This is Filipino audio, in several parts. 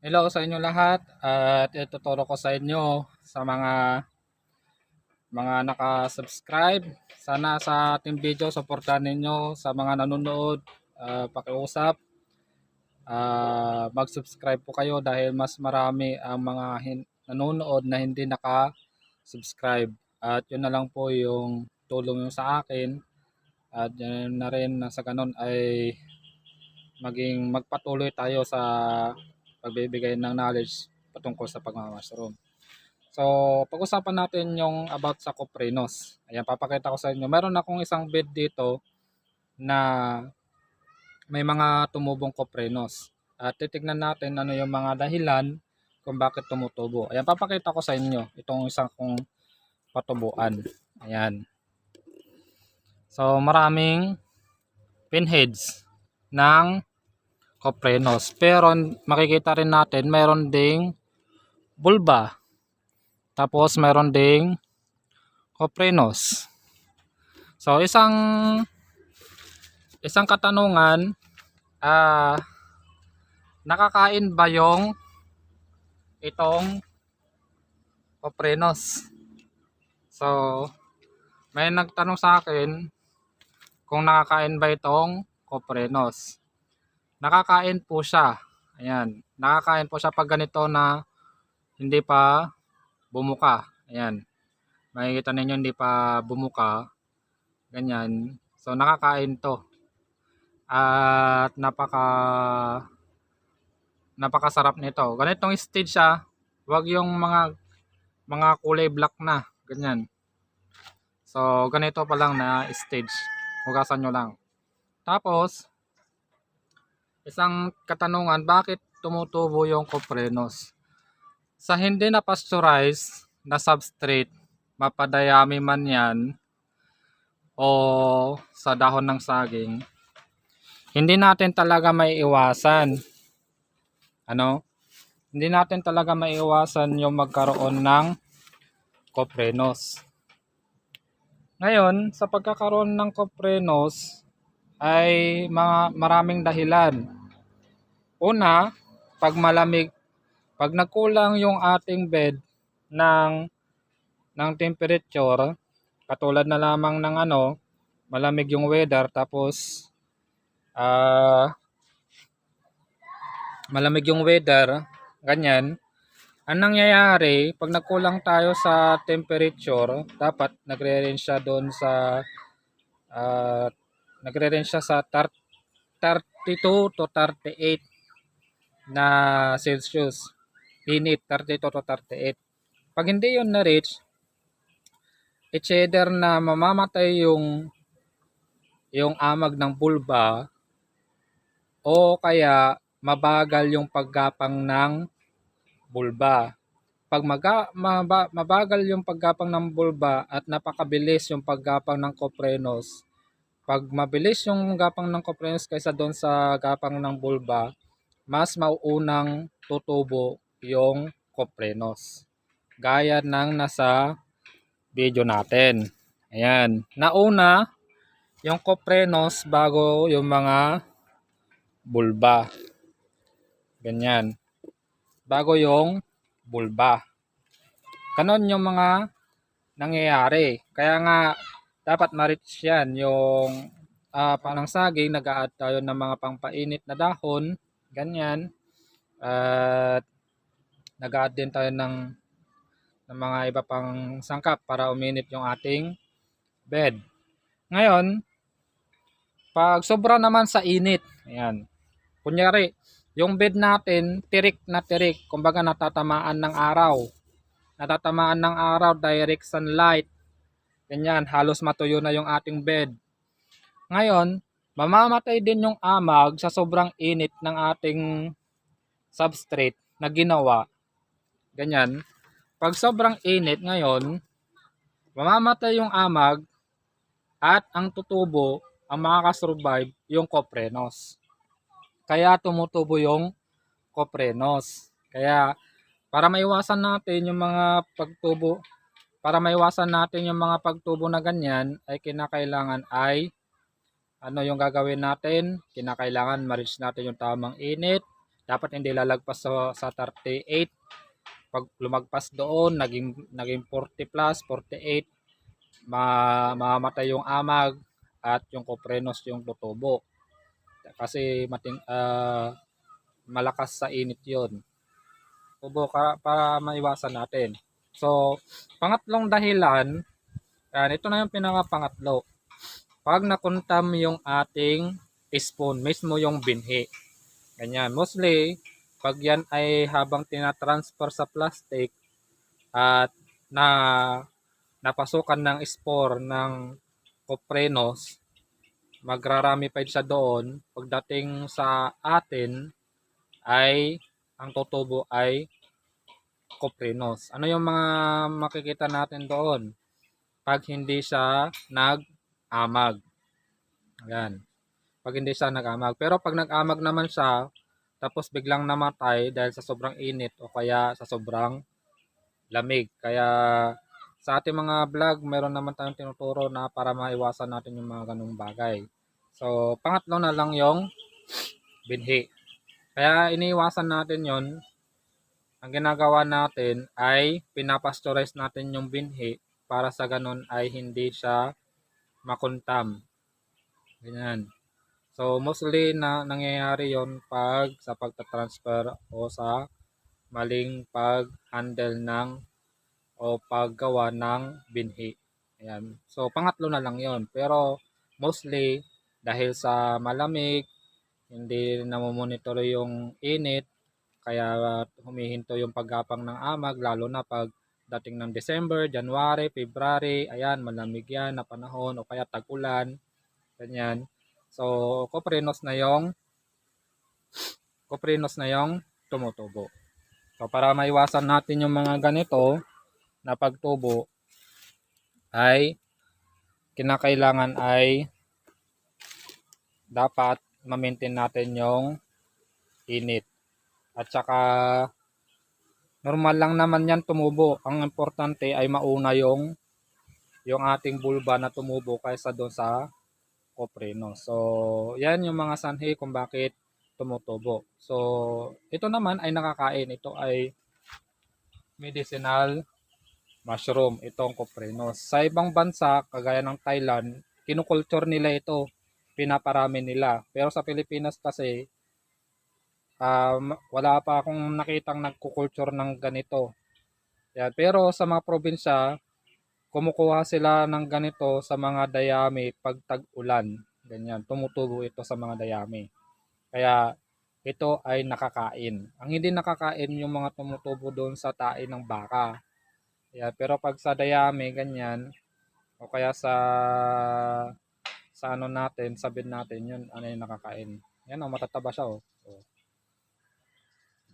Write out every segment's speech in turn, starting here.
Hello sa inyo lahat at ituturo ko sa inyo sa mga mga naka-subscribe. Sana sa ating video supportahan ninyo sa mga nanonood, ah, pakiusap. Ah, mag-subscribe po kayo dahil mas marami ang mga nanonood na hindi naka-subscribe. At yun na lang po yung tulong nyo sa akin. At yun na rin na sa ganun ay maging magpatuloy tayo sa pagbibigay ng knowledge patungkol sa pagmamashroom. So, pag-usapan natin yung about sa Coprinos. Ayan, papakita ko sa inyo. Meron akong isang bed dito na may mga tumubong Coprinos. At titignan natin ano yung mga dahilan kung bakit tumutubo. Ayan, papakita ko sa inyo itong isang kong patubuan. Ayan. So, maraming pinheads ng Coprenos. Pero makikita rin natin mayroon ding bulba. Tapos mayroon ding Coprenos. So isang isang katanungan ah nakakain ba yung itong Coprenos? So may nagtanong sa akin kung nakakain ba itong Coprenos nakakain po siya. Ayan, nakakain po siya pag ganito na hindi pa bumuka. Ayan. Makikita ninyo hindi pa bumuka. Ganyan. So nakakain to. At napaka napakasarap nito. Ganitong stage siya. Huwag yung mga mga kulay black na. Ganyan. So ganito pa lang na stage. Hugasan nyo lang. Tapos, Isang katanungan, bakit tumutubo yung Coprenos? Sa hindi na pasteurize na substrate, mapadayami man yan, o sa dahon ng saging, hindi natin talaga may iwasan. Ano? Hindi natin talaga may iwasan yung magkaroon ng Coprenos. Ngayon, sa pagkakaroon ng Coprenos, ay mga maraming dahilan. Una, pag malamig, pag nagkulang yung ating bed ng ng temperature, katulad na lamang ng ano, malamig yung weather tapos ah malamig yung weather, ganyan. Ang nangyayari, pag nagkulang tayo sa temperature, dapat nagre-range siya doon sa ah nagre-range siya sa tar- 32 to 38 na Celsius. Init, 32 to 38. Pag hindi yun na-reach, it's either na mamamatay yung yung amag ng bulba o kaya mabagal yung paggapang ng bulba. Pag maga, maba, mabagal yung paggapang ng bulba at napakabilis yung paggapang ng coprenos, pag mabilis yung gapang ng coprenos kaysa doon sa gapang ng bulba, mas mauunang tutubo yung coprenos. Gaya ng nasa video natin. Ayan. Nauna, yung coprenos bago yung mga bulba. Ganyan. Bago yung bulba. Kanon yung mga nangyayari. Kaya nga, dapat ma-reach yan. Yung uh, panang saging, nag-a-add tayo ng mga pangpainit na dahon. Ganyan. At nag-a-add din tayo ng, ng mga iba pang sangkap para uminit yung ating bed. Ngayon, pag sobra naman sa init, ayan, kunyari, yung bed natin, tirik na tirik, kumbaga natatamaan ng araw. Natatamaan ng araw, direct sunlight, Ganyan, halos matuyo na yung ating bed. Ngayon, mamamatay din yung amag sa sobrang init ng ating substrate na ginawa. Ganyan. Pag sobrang init ngayon, mamamatay yung amag at ang tutubo, ang makakasurvive, yung coprenos. Kaya tumutubo yung coprenos. Kaya para maiwasan natin yung mga pagtubo para maiwasan natin yung mga pagtubo na ganyan ay kinakailangan ay ano yung gagawin natin kinakailangan ma-reach natin yung tamang init dapat hindi lalagpas sa, sa 38. Pag lumagpas doon, naging, naging 40 plus, 48, ma, mamamatay yung amag at yung koprenos yung tutubo. Kasi mating, ah, malakas sa init yon tubo ka, para maiwasan natin. So, pangatlong dahilan, yan, ito na yung pinaka-pangatlo. Pag nakuntam yung ating spoon, mismo yung binhi. Ganyan. Mostly, pag yan ay habang tinatransfer sa plastic at na napasukan ng spore ng koprenos, magrarami pa siya doon. Pagdating sa atin, ay ang tutubo ay koprenos. Ano yung mga makikita natin doon? Pag hindi siya nag-amag. Ayan. Pag hindi siya nag-amag. Pero pag nag-amag naman siya, tapos biglang namatay dahil sa sobrang init o kaya sa sobrang lamig. Kaya sa ating mga vlog, meron naman tayong tinuturo na para maiwasan natin yung mga ganung bagay. So, pangatlo na lang yung binhi. Kaya iniiwasan natin yon ang ginagawa natin ay pinapasteurize natin yung binhi para sa ganun ay hindi siya makuntam. Ganyan. So, mostly na nangyayari yon pag sa pagta-transfer o sa maling pag-handle ng o paggawa ng binhi. Ayan. So, pangatlo na lang yon Pero, mostly, dahil sa malamig, hindi namomonitor yung init, kaya humihinto yung paggapang ng amag, lalo na pag dating ng December, January, February, ayan, malamig yan na panahon o kaya tag-ulan, ganyan. So, koprenos na yung koprenos na yung tumutubo. So, para maiwasan natin yung mga ganito na pagtubo, ay kinakailangan ay dapat ma-maintain natin yung init. At saka normal lang naman yan tumubo. Ang importante ay mauna yung yung ating bulba na tumubo kaysa doon sa kopreno. So, yan yung mga sanhi kung bakit tumutubo. So, ito naman ay nakakain. Ito ay medicinal mushroom, itong koprenos. Sa ibang bansa, kagaya ng Thailand, kinukulture nila ito, pinaparami nila. Pero sa Pilipinas kasi, um, wala pa akong nakitang nagkukulture ng ganito. Yan. Pero sa mga probinsya, kumukuha sila ng ganito sa mga dayami pag tag-ulan. Ganyan, tumutubo ito sa mga dayami. Kaya ito ay nakakain. Ang hindi nakakain yung mga tumutubo doon sa tae ng baka. Yan, pero pag sa dayami, ganyan, o kaya sa sa ano natin, sabid natin, yun, ano yung nakakain. Yan o, matataba siya. Oh.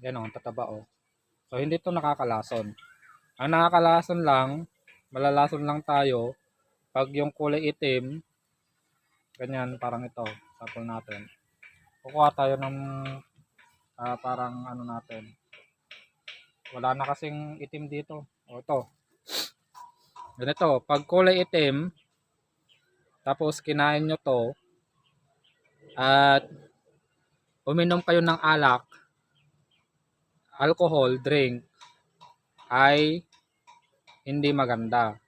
Yan o, tataba o. So, hindi to nakakalason. Ang nakakalason lang, malalason lang tayo pag yung kulay itim ganyan parang ito sample natin kukuha tayo ng ah, parang ano natin wala na kasing itim dito o ito ganito pag kulay itim tapos kinain nyo to at uminom kayo ng alak alcohol drink ay hindi maganda.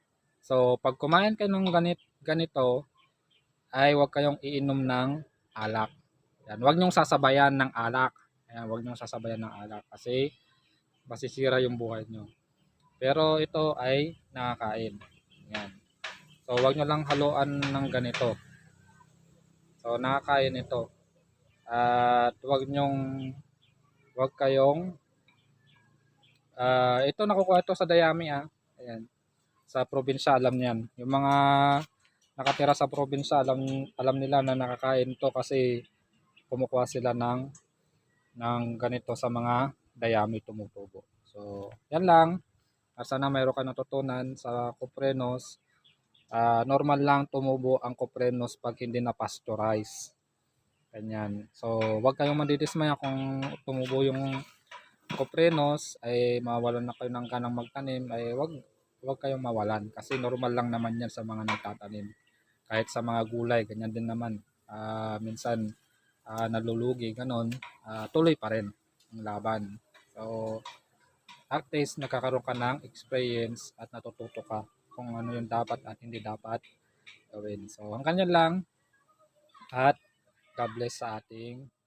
So, pag kumain kayo ng ganit, ganito, ay huwag kayong iinom ng alak. Yan, huwag niyong sasabayan ng alak. Ayan, huwag niyong sasabayan ng alak kasi masisira yung buhay niyo. Pero ito ay nakakain. Yan. So, huwag niyo lang haluan ng ganito. So, nakakain ito. At huwag niyong huwag kayong ah ito nakukuha ito sa dayami ah. Ayan. Sa probinsya alam niyan. Yung mga nakatira sa probinsya alam alam nila na nakakain to kasi kumukuha sila ng ng ganito sa mga dayami tumutubo. So, yan lang. Ah, Sana mayroon ka natutunan sa Coprenos. Ah, normal lang tumubo ang Coprenos pag hindi na pasteurize. Ganyan. So, wag kayong mandidismaya kung tumubo yung Coprenos ay mawalan na kayo ng ganang magtanim ay wag wag kayong mawalan kasi normal lang naman yan sa mga nagtatanim. Kahit sa mga gulay, ganyan din naman. Ah, minsan ah, nalulugi, ganon, ah, tuloy pa rin. ang laban. So, at least nagkakaroon ka ng experience at natututo ka kung ano yung dapat at hindi dapat gawin. So, hanggang yan lang at God bless sa ating.